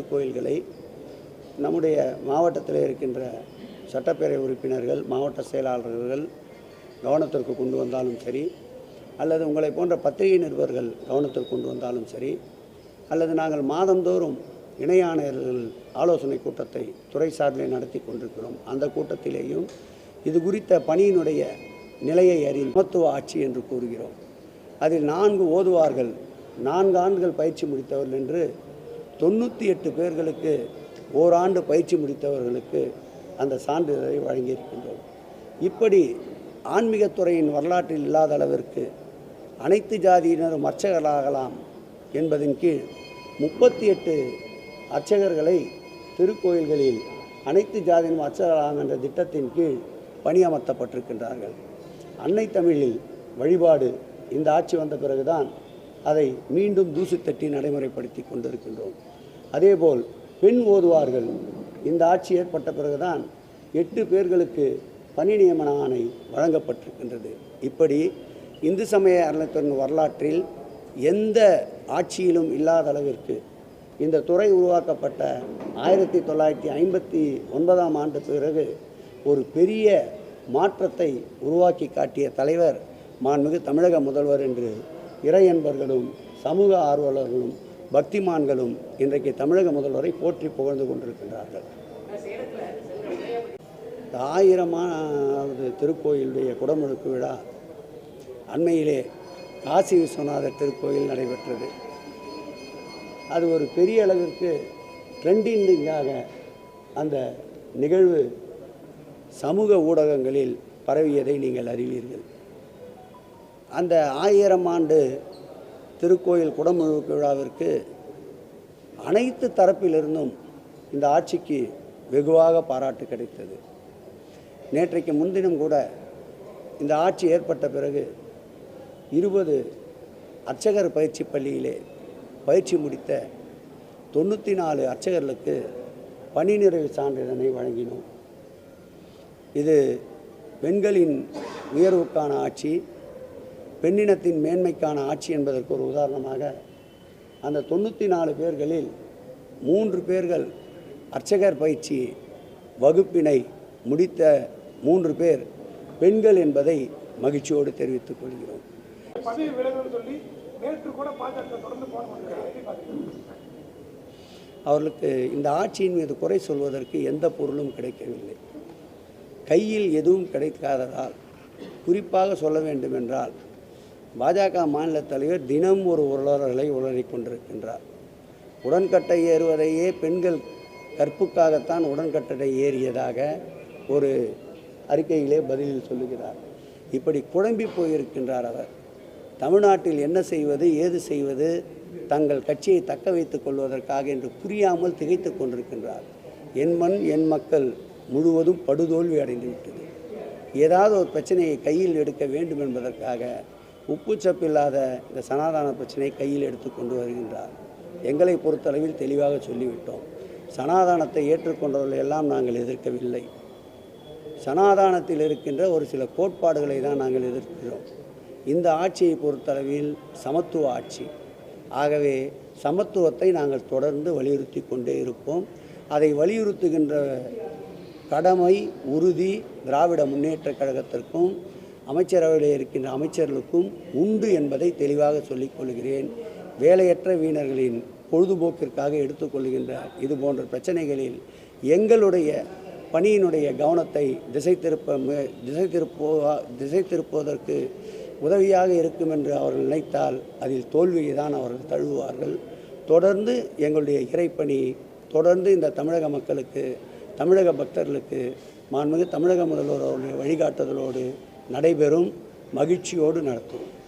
கோயில்களை நம்முடைய மாவட்டத்தில் இருக்கின்ற சட்டப்பேரவை உறுப்பினர்கள் மாவட்ட செயலாளர்கள் கவனத்திற்கு கொண்டு வந்தாலும் சரி அல்லது உங்களை போன்ற பத்திரிகை நிருபர்கள் கவனத்திற்கு கொண்டு வந்தாலும் சரி அல்லது நாங்கள் மாதந்தோறும் இணை ஆணையர்கள் ஆலோசனை கூட்டத்தை துறை சார்பில் நடத்தி கொண்டிருக்கிறோம். அந்த கூட்டத்திலேயும் இது குறித்த பணியினுடைய நிலையை அறிந்து மருத்துவ ஆட்சி என்று கூறுகிறோம். அதில் நான்கு ஓதுவார்கள் நான்கு ஆண்டுகள் பயிற்சி முடித்தவர்கள் என்று தொண்ணூற்றி எட்டு பேர்களுக்கு ஓராண்டு பயிற்சி முடித்தவர்களுக்கு அந்த சான்றிதழை வழங்கியிருக்கின்றோம். இப்படி ஆன்மீகத்துறையின் வரலாற்றில் இல்லாத அளவிற்கு அனைத்து ஜாதியினரும் அர்ச்சகர்களாகலாம் என்பதன் கீழ் முப்பத்தி எட்டு அர்ச்சகர்களை திருக்கோயில்களில் அனைத்து ஜாதியினரும் அர்ச்சகர்களாகும் என்ற திட்டத்தின் கீழ் பணியமர்த்தப்பட்டிருக்கின்றார்கள். அன்னை தமிழில் வழிபாடு இந்த ஆட்சி வந்த பிறகுதான் அதை மீண்டும் தூசு தட்டி நடைமுறைப்படுத்தி கொண்டிருக்கின்றோம். அதேபோல் பெண் ஓதுவார்கள். இந்த ஆட்சி ஏற்பட்ட பிறகுதான் எட்டு பேர்களுக்கு பணி நியமன ஆணை வழங்கப்பட்டிருக்கின்றது. இப்படி இந்து சமய அறநிலையத்துறையின் வரலாற்றில் எந்த ஆட்சியிலும் இல்லாத அளவிற்கு இந்த துறை உருவாக்கப்பட்ட ஆயிரத்தி தொள்ளாயிரத்தி ஐம்பத்தி ஒன்பதாம் ஆண்டு பிறகு ஒரு பெரிய மாற்றத்தை உருவாக்கி காட்டிய தலைவர் மாண்புமிகு தமிழக முதல்வர் என்று இறையன்பர்களும் சமூக ஆர்வலர்களும் பக்திமான்களும் இன்றைக்கு தமிழக முதல்வரை போற்றி புகழ்ந்து கொண்டிருக்கின்றார்கள். இந்த ஆயிரமாவது திருக்கோயிலுடைய குடமுழுக்கு விழா அண்மையிலே காசி விஸ்வநாதர் திருக்கோயில் நடைபெற்றது. அது ஒரு பெரிய அளவிற்கு ட்ரெண்டிங்காக அந்த நிகழ்வு சமூக ஊடகங்களில் பரவியதை நீங்கள் அறிவீர்கள். அந்த ஆயிரம் ஆண்டு திருக்கோயில் குடமுழுக்கு விழாவிற்கு அனைத்து தரப்பிலிருந்தும் இந்த ஆட்சிக்கு வெகுவாக பாராட்டு கிடைத்தது. நேற்றைக்கு முன்தினம் கூட இந்த ஆட்சி ஏற்பட்ட பிறகு இருபது அர்ச்சகர் பயிற்சி பள்ளியிலே பயிற்சி முடித்த தொண்ணூற்றி நாலு அர்ச்சகர்களுக்கு பணி நிறைவு சான்றிதழை வழங்கினோம். இது பெண்களின் உயர்வுக்கான ஆட்சி. பெண்ணினத்தின் மேன்மைக்கான ஆட்சி என்பதற்கு ஒரு உதாரணமாக அந்த தொண்ணூற்றி நாலு பேர்களில் மூன்று பேர்கள் அர்ச்சகர் பயிற்சி வகுப்பினை முடித்த மூன்று பேர் பெண்கள் என்பதை மகிழ்ச்சியோடு தெரிவித்துக் கொள்கிறோம். அவர்களுக்கு இந்த ஆட்சியின் மீது குறை சொல்வதற்கு எந்த பொருளும் கிடைக்கவில்லை. கையில் எதுவும் கிடைக்காததால் குறிப்பாக சொல்ல வேண்டுமென்றால் பாஜக மாநில தலைவர் தினம் ஒரு உரலர்களை உளறி கொண்டிருக்கின்றார். உடன்கட்டை ஏறுவதையே பெண்கள் கற்புக்காகத்தான் உடன்கட்டை ஏறியதாக ஒரு அறிக்கையிலே பதிலில் சொல்லுகிறார். இப்படி குழம்பி போயிருக்கின்றார் அவர். தமிழ்நாட்டில் என்ன செய்வது ஏது செய்வது தங்கள் கட்சியை தக்க வைத்துக் கொள்வதற்காக என்று புரியாமல் திகைத்துக் கொண்டிருக்கின்றார். என் மண் என் மக்கள் முழுவதும் படுதோல்வி அடைந்துவிட்டது. ஏதாவது ஒரு பிரச்சனையை கையில் எடுக்க வேண்டும் என்பதற்காக உப்புச்சப்பில்லாத இந்த சனாதன பிரச்சனையை கையில் எடுத்து கொண்டு வருகின்றார். எங்களை பொறுத்தளவில் தெளிவாக சொல்லிவிட்டோம். சனாதானத்தை ஏற்றுக்கொண்டவர்கள் எல்லாம் நாங்கள் எதிர்க்கவில்லை. சனாதானத்தில் இருக்கின்ற ஒரு சில கோட்பாடுகளை தான் நாங்கள் எதிர்க்கிறோம். இந்த ஆட்சியை பொறுத்தளவில் சமத்துவ ஆட்சி. ஆகவே சமத்துவத்தை நாங்கள் தொடர்ந்து வலியுறுத்தி கொண்டே இருப்போம். அதை வலியுறுத்துகின்ற கடமை உறுதி திராவிட முன்னேற்றக் கழகத்திற்கும் அமைச்சரவையில் இருக்கின்ற அமைச்சர்களுக்கும் உண்டு என்பதை தெளிவாக சொல்லிக் கொள்கிறேன். வேலையற்ற வீணர்களின் பொழுதுபோக்கிற்காக எடுத்துக்கொள்கின்ற இது போன்ற பிரச்சனைகளில் எங்களுடைய பணியினுடைய கவனத்தை திசை திருப்ப மு- திசை திருப்போ திசை திருப்புவதற்கு உதவியாக இருக்கும் என்று அவர்கள் நினைத்தால் அதில் தோல்வியை தான் அவர்கள் தழுவுவார்கள். தொடர்ந்து எங்களுடைய இறைப்பணி தொடர்ந்து இந்த தமிழக மக்களுக்கு தமிழக பக்தர்களுக்கு மாண்புமிகு தமிழக முதல்வர் அவருடைய வழிகாட்டுதலோடு நடைபெறும் மகிழ்ச்சியோடு நடத்தும்